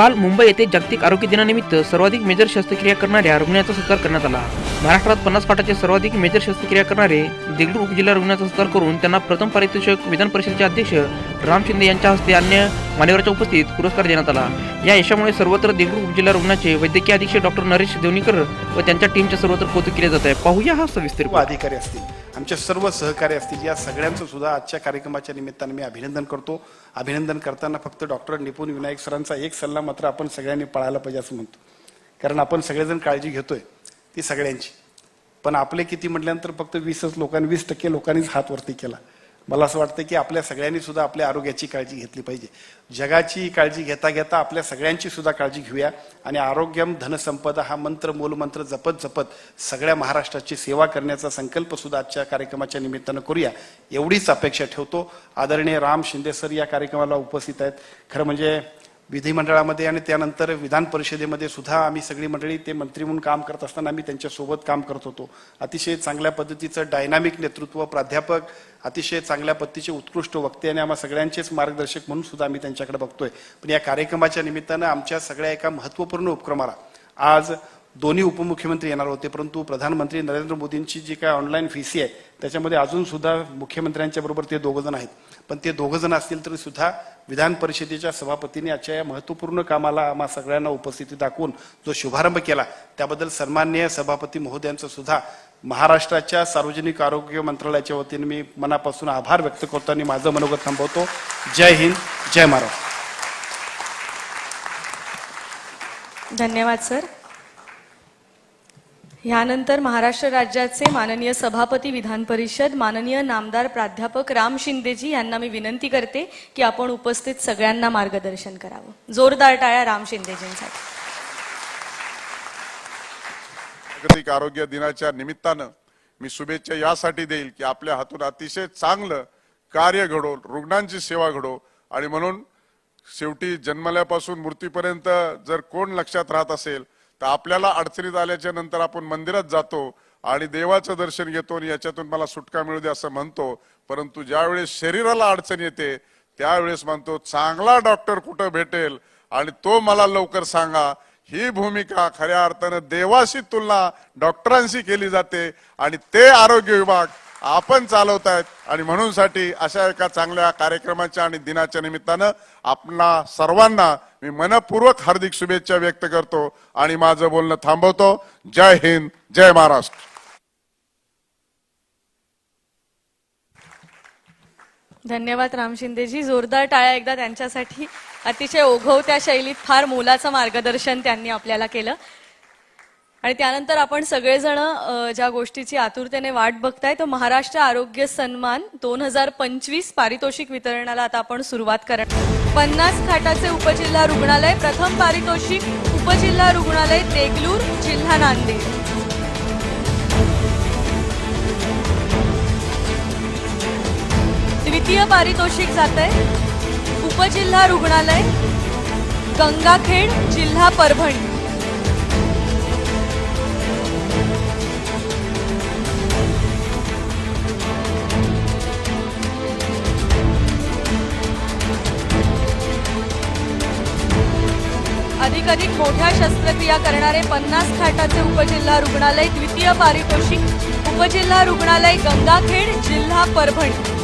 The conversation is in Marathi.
काल मुंबई येथे जागतिक आरोग्य दिनानिमित्त सर्वाधिक मेजर शस्त्रक्रिया करणाऱ्या रुग्णाचा सत्कार करण्यात आला. महाराष्ट्रात पन्नास फाटाचे सर्वाधिक मेजर शस्त्रक्रिया करणारे देगलूर उपजिल्हा रुग्णाचा सत्कार करून त्यांना प्रथम पारितोषिक विधान परिषदेचे अध्यक्ष राम शिंदे यांच्या हस्ते अन्य मान्यवरांच्या उपस्थित पुरस्कार देण्यात आला. या यशामुळे सर्वत्र देगलूर उपजिल्हा रुग्णाचे वैद्यकीय अधीक्षक डॉक्टर नरेश देवणीकर व त्यांच्या टीमच्या सर्वत्र कौतुक केले जात आहे. पाहूया हा सविस्तर अधिकारी असतील. आमच्या सर्व सहकारी असतील या सगळ्यांचं सुद्धा आजच्या कार्यक्रमाच्या निमित्ताने मी अभिनंदन करतो. अभिनंदन करताना फक्त डॉक्टर निपुण विनायक सरांचा एक सल्ला मात्र आपण सगळ्यांनी पाळायला पाहिजे असं म्हणतो. कारण आपण सगळेजण काळजी घेतोय ती सगळ्यांची. पण आपले किती म्हटल्यानंतर फक्त वीसच लोकांनी वीस टक्के लोकांनीच हात वरती केला. मला असं वाटतं की आपल्या सगळ्यांनी सुद्धा आपल्या आरोग्याची काळजी घेतली पाहिजे. जगाची काळजी घेता घेता आपल्या सगळ्यांची सुद्धा काळजी घेऊया. आणि आरोग्यम धनसंपदा हा मंत्र मूलमंत्र जपत जपत सगळ्या महाराष्ट्राची सेवा करण्याचा संकल्प सुद्धा आजच्या कार्यक्रमाच्या निमित्तानं करूया. एवढीच अपेक्षा ठेवतो. आदरणीय राम शिंदे सर या कार्यक्रमाला उपस्थित आहेत. खरं म्हणजे विधिमंडळामध्ये आणि त्यानंतर विधान परिषदेमध्ये सुद्धा आम्ही सगळी मंडळी ते मंत्री म्हणून काम करत असताना आम्ही त्यांच्यासोबत काम करत होतो. अतिशय चांगल्या पद्धतीचं डायनामिक नेतृत्व प्राध्यापक अतिशय चांगल्या पद्धतीचे उत्कृष्ट वक्ते आणि आम्हा सगळ्यांचेच मार्गदर्शक म्हणून सुद्धा आम्ही त्यांच्याकडे बघतोय. पण या कार्यक्रमाच्या निमित्तानं आमच्या सगळ्या एका महत्त्वपूर्ण उपक्रमाला आज दोन्ही उपमुख्यमंत्री येणार होते. परंतु प्रधानमंत्री नरेंद्र मोदींची जी काय ऑनलाईन फीसी आहे त्याच्यामध्ये अजून सुद्धा मुख्यमंत्र्यांच्या बरोबर ते दोघं जण आहेत. पण ते दोघं जण असतील तरी सुद्धा विधान परिषदेच्या सभापतींनी आजच्या या महत्त्वपूर्ण कामाला आम्हा सगळ्यांना उपस्थिती दाखवून जो शुभारंभ केला त्याबद्दल सन्माननीय सभापती महोदयांचं सुद्धा महाराष्ट्राच्या सार्वजनिक आरोग्य मंत्रालयाच्या वतीने मी मनापासून आभार व्यक्त करतो आणि माझं मनोगत थांबवतो. जय हिंद जय महाराष्ट्र. धन्यवाद सर. यानंतर महाराष्ट्र राज्याचे माननीय सभापती विधान परिषद माननीय नामदार प्राध्यापक राम शिंदेजी यांना मी विनंती करते की आपण उपस्थित सगळ्यांना मार्गदर्शन करावं. जोरदार टाळ्या राम शिंदेजींसाठी. जागतिक आरोग्य दिनाच्या निमित्तानं मी शुभेच्छा यासाठी देईल की आपल्या हातून अतिशय चांगलं कार्य घडो रुग्णांची सेवा घडो. आणि म्हणून शेवटी जन्मल्यापासून मृत्यूपर्यंत जर कोण लक्षात राहत असेल तर आपल्याला अडचणीत आल्याच्यानंतर आपण मंदिरात जातो आणि देवाचं दर्शन घेतो आणि याच्यातून मला सुटका मिळू दे असं म्हणतो. परंतु ज्यावेळेस शरीराला अडचण येते त्यावेळेस म्हणतो चांगला डॉक्टर कुठं भेटेल? आणि तो मला लवकर सांगा ही भूमिका खऱ्या अर्थानं देवाशी तुलना डॉक्टरांशी केली जाते आणि ते आरोग्य विभाग आपण चालवतायत आणि म्हणून साठी अशा एका चांगल्या कार्यक्रमाच्या आणि दिनाच्या निमित्तानं आपला सर्वांना मी मनपूर्वक हार्दिक शुभेच्छा व्यक्त करतो आणि माझं बोलणं थांबवतो. जय हिंद जय महाराष्ट्र. धन्यवाद राम शिंदेजी. जोरदार टाळ्या एकदा त्यांच्यासाठी. अतिशय ओघवत्या शैलीत फार मोलाचं मार्गदर्शन त्यांनी आपल्याला केलं. आणि त्यानंतर आपण सगळेजण ज्या गोष्टीची आतुरतेने वाट बघताय तो महाराष्ट्र आरोग्य सन्मान दोन हजार पंचवीस पारितोषिक वितरणाला आता आपण सुरुवात करणार. पन्नास खाटाचे उपजिल्हा रुग्णालय प्रथम पारितोषिक उपजिल्हा रुग्णालय देगलूर जिल्हा नांदेड. द्वितीय पारितोषिक जात आहे उपजिल्हा रुग्णालय गंगाखेड जिल्हा परभणी. अधिकाधिक मोठ्या शस्त्रक्रिया करणारे पन्नास खाटाचे उपजिल्हा रुग्णालय द्वितीय पारितोषिक उपजिल्हा रुग्णालय गंगाखेड जिल्हा परभणी.